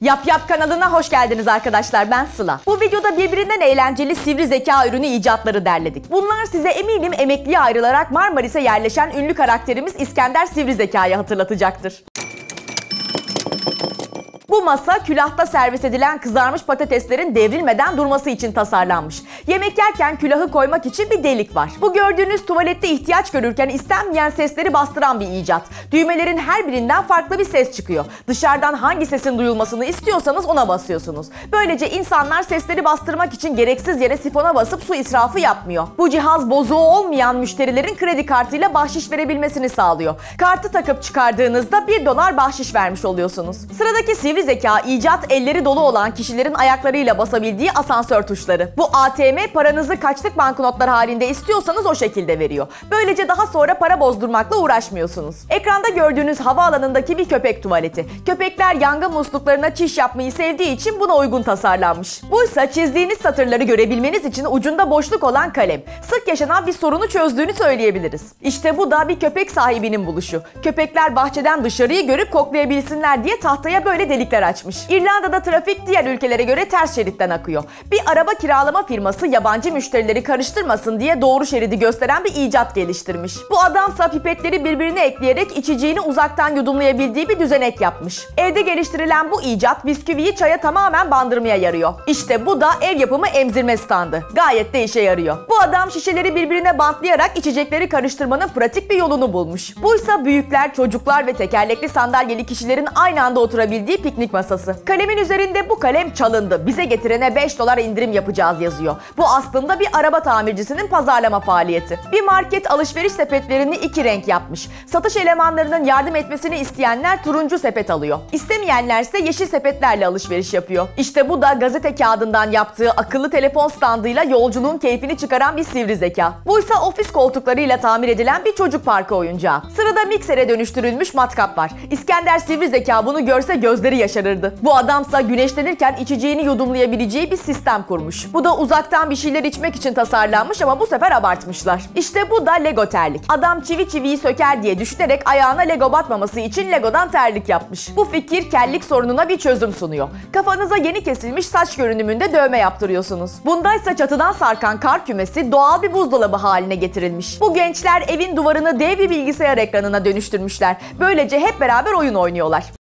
Yap Yap kanalına hoş geldiniz arkadaşlar ben Sıla. Bu videoda birbirinden eğlenceli sivri zeka ürünü icatları derledik. Bunlar size eminim emekliye ayrılarak Marmaris'e yerleşen ünlü karakterimiz İskender Sivri Zeka'yı hatırlatacaktır. Bu masa külahta servis edilen kızarmış patateslerin devrilmeden durması için tasarlanmış. Yemek yerken külahı koymak için bir delik var. Bu gördüğünüz tuvalette ihtiyaç görürken istenmeyen sesleri bastıran bir icat. Düğmelerin her birinden farklı bir ses çıkıyor. Dışarıdan hangi sesin duyulmasını istiyorsanız ona basıyorsunuz. Böylece insanlar sesleri bastırmak için gereksiz yere sifona basıp su israfı yapmıyor. Bu cihaz bozuğu olmayan müşterilerin kredi kartıyla bahşiş verebilmesini sağlıyor. Kartı takıp çıkardığınızda 1 dolar bahşiş vermiş oluyorsunuz. Sıradaki sivri zeka icat elleri dolu olan kişilerin ayaklarıyla basabildiği asansör tuşları. Bu ATM paranızı kaçlık banknotlar halinde istiyorsanız o şekilde veriyor. Böylece daha sonra para bozdurmakla uğraşmıyorsunuz. Ekranda gördüğünüz havaalanındaki bir köpek tuvaleti. Köpekler yangın musluklarına çiş yapmayı sevdiği için buna uygun tasarlanmış. Buysa çizdiğiniz satırları görebilmeniz için ucunda boşluk olan kalem. Sık yaşanan bir sorunu çözdüğünü söyleyebiliriz. İşte bu da bir köpek sahibinin buluşu. Köpekler bahçeden dışarıyı görüp koklayabilsinler diye tahtaya böyle delikler açmış. İrlanda'da trafik diğer ülkelere göre ters şeritten akıyor. Bir araba kiralama firması yabancı müşterileri karıştırmasın diye doğru şeridi gösteren bir icat geliştirmiş. Bu adamsa pipetleri birbirine ekleyerek içeceğini uzaktan yudumlayabildiği bir düzenek yapmış. Evde geliştirilen bu icat bisküviyi çaya tamamen bandırmaya yarıyor. İşte bu da ev yapımı emzirme standı. Gayet de işe yarıyor. Bu adam şişeleri birbirine bantlayarak içecekleri karıştırmanın pratik bir yolunu bulmuş. Buysa büyükler, çocuklar ve tekerlekli sandalyeli kişilerin aynı anda oturabildiği piknik masası. Kalemin üzerinde bu kalem çalındı. Bize getirene 5 dolar indirim yapacağız yazıyor. Bu aslında bir araba tamircisinin pazarlama faaliyeti. Bir market alışveriş sepetlerini iki renk yapmış. Satış elemanlarının yardım etmesini isteyenler turuncu sepet alıyor. İstemeyenlerse yeşil sepetlerle alışveriş yapıyor. İşte bu da gazete kağıdından yaptığı akıllı telefon standıyla yolculuğun keyfini çıkaran bir sivri zeka. Buysa ofis koltuklarıyla tamir edilen bir çocuk parkı oyuncağı. Sırada miksere dönüştürülmüş matkap var. İskender sivri zeka bunu görse gözleri yaşarırdı. Bu adamsa güneşlenirken içeceğini yudumlayabileceği bir sistem kurmuş. Bu da uzaktan bir şeyler içmek için tasarlanmış ama bu sefer abartmışlar. İşte bu da Lego terlik. Adam çivi çiviyi söker diye düşünerek ayağına Lego batmaması için Lego'dan terlik yapmış. Bu fikir kellik sorununa bir çözüm sunuyor. Kafanıza yeni kesilmiş saç görünümünde dövme yaptırıyorsunuz. Bundaysa çatıdan sarkan kar kümesi doğal bir buzdolabı haline getirilmiş. Bu gençler evin duvarını dev bir bilgisayar ekranına dönüştürmüşler. Böylece hep beraber oyun oynuyorlar.